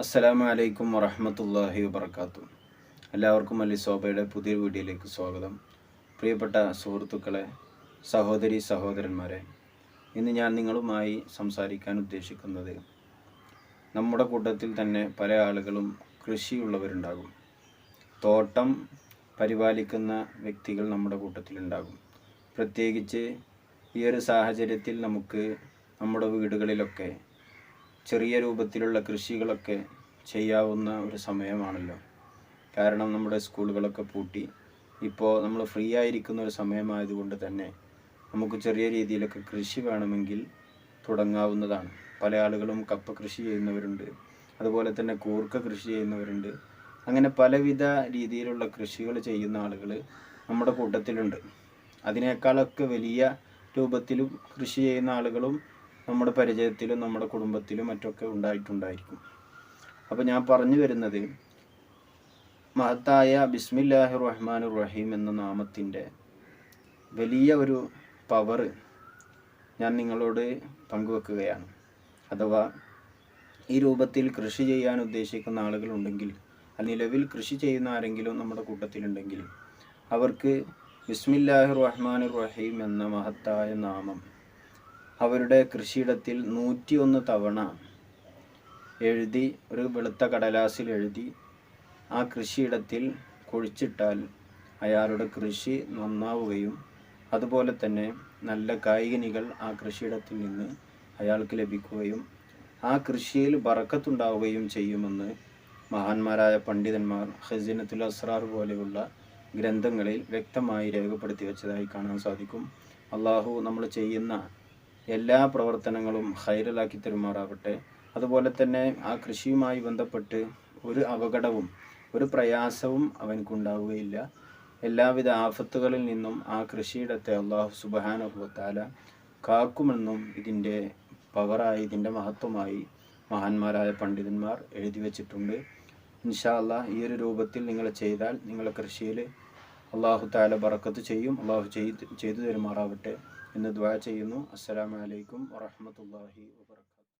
അസ്സലാമു അലൈക്കും വറഹമത്തല്ലാഹി വബർക്കാത്തു എല്ലാവർക്കും അലി സോബയുടെ പുതിയ വീഡിയോയിലേക്ക് സ്വാഗതം. പ്രിയപ്പെട്ട സുഹൃത്തുക്കളെ സഹോദരി സഹോദരന്മാരെ ഇന്ന് ഞാൻ നിങ്ങളുമായി സംസാരിക്കാൻ ഉദ്ദേശിക്കുന്നത് നമ്മുടെ കൂട്ടത്തിൽ തന്നെ പല ആളുകളും കൃഷിയുള്ളവരുണ്ടാകും. തോട്ടം പരിപാലിക്കുന്ന വ്യക്തികൾ നമ്മുടെ കൂട്ടത്തിലുണ്ടാകും. പ്രത്യേകിച്ച് ഈ ഒരു സാഹചര്യത്തിൽ നമുക്ക് നമ്മുടെ വീടുകളിലൊക്കെ ചെറിയ രൂപത്തിലുള്ള കൃഷികളൊക്കെ ചെയ്യാവുന്ന ഒരു സമയമാണല്ലോ. കാരണം നമ്മുടെ സ്കൂളുകളൊക്കെ പൂട്ടി. ഇപ്പോൾ നമ്മൾ ഫ്രീ ആയിരിക്കുന്ന ഒരു സമയമായതുകൊണ്ട് തന്നെ നമുക്ക് ചെറിയ രീതിയിലൊക്കെ കൃഷി വേണമെങ്കിൽ തുടങ്ങാവുന്നതാണ്. പല ആളുകളും കപ്പ കൃഷി ചെയ്യുന്നവരുണ്ട്. അതുപോലെ തന്നെ കൂർക്ക കൃഷി ചെയ്യുന്നവരുണ്ട്. അങ്ങനെ പലവിധ രീതിയിലുള്ള കൃഷികൾ ചെയ്യുന്ന ആളുകൾ നമ്മുടെ കൂട്ടത്തിലുണ്ട്. അതിനേക്കാളൊക്കെ വലിയ രൂപത്തിലും കൃഷി ചെയ്യുന്ന ആളുകളും നമ്മുടെ പരിചയത്തിലും നമ്മുടെ കുടുംബത്തിലും മറ്റൊക്കെ ഉണ്ടായിട്ടുണ്ടായിരിക്കും. അപ്പോൾ ഞാൻ പറഞ്ഞു വരുന്നത് മഹത്തായ ബിസ്മില്ലാഹി റഹ്മാൻ റഹീം എന്ന നാമത്തിന്റെ വലിയ ഒരു പവർ ഞാൻ നിങ്ങളോട് പങ്കുവെക്കുകയാണ്. അഥവാ ഈ രൂപത്തിൽ കൃഷി ചെയ്യാൻ ഉദ്ദേശിക്കുന്ന ആളുകളുണ്ടെങ്കിൽ നിലവിൽ കൃഷി ചെയ്യുന്ന ആരെങ്കിലും നമ്മുടെ കൂട്ടത്തിലുണ്ടെങ്കിൽ അവർക്ക് ബിസ്മില്ലാഹി റഹ്മാൻ റഹീം എന്ന മഹത്തായ നാമം അവരുടെ കൃഷിയിടത്തിൽ നൂറ്റിയൊന്ന് തവണ എഴുതി ഒരു വെളുത്ത കടലാസിൽ എഴുതി ആ കൃഷിയിടത്തിൽ കുഴിച്ചിട്ടാൽ അയാളുടെ കൃഷി നന്നാവുകയും അതുപോലെ തന്നെ നല്ല കായികനികൾ ആ കൃഷിയിടത്തിൽ നിന്ന് അയാൾക്ക് ലഭിക്കുകയും ആ കൃഷിയിൽ ബറക്കത്തുണ്ടാവുകയും ചെയ്യുമെന്ന് മഹാന്മാരായ പണ്ഡിതന്മാർ ഹസീനത്തുൽ അസ്രാർ പോലെയുള്ള ഗ്രന്ഥങ്ങളിൽ വ്യക്തമായി രേഖപ്പെടുത്തി വെച്ചതായി കാണാൻ സാധിക്കും. അള്ളാഹു നമ്മൾ ചെയ്യുന്ന എല്ലാ പ്രവർത്തനങ്ങളും ഹൈറലാക്കി തരുമാറാവട്ടെ. അതുപോലെ തന്നെ ആ കൃഷിയുമായി ബന്ധപ്പെട്ട് ഒരു അപകടവും ഒരു പ്രയാസവും അവനക്കുണ്ടാവുകയില്ല എല്ലാവിധ ആഫത്തുകളിൽ നിന്നും ആ കൃഷിയിടത്തെ അള്ളാഹു സുബാനുഭവത്താല കാക്കുമെന്നും ഇതിന്റെ പവറായി ഇതിന്റെ മഹത്വമായി മഹാന്മാരായ പണ്ഡിതന്മാർ എഴുതി വച്ചിട്ടുണ്ട്. ഇൻഷാ ഈ ഒരു രൂപത്തിൽ നിങ്ങൾ ചെയ്താൽ നിങ്ങളുടെ കൃഷിയിൽ അള്ളാഹു താല ബറക്കത്ത് ചെയ്യും. അള്ളാഹു ചെയ്ത് ചെയ്തു തരുമാറാവട്ടെ എന്ന് ദ്വാ ചെയ്യുന്നു. അസ്സലാമലൈക്കും വറഹമത്തല്ലാഹി വാബർക്കാത്തു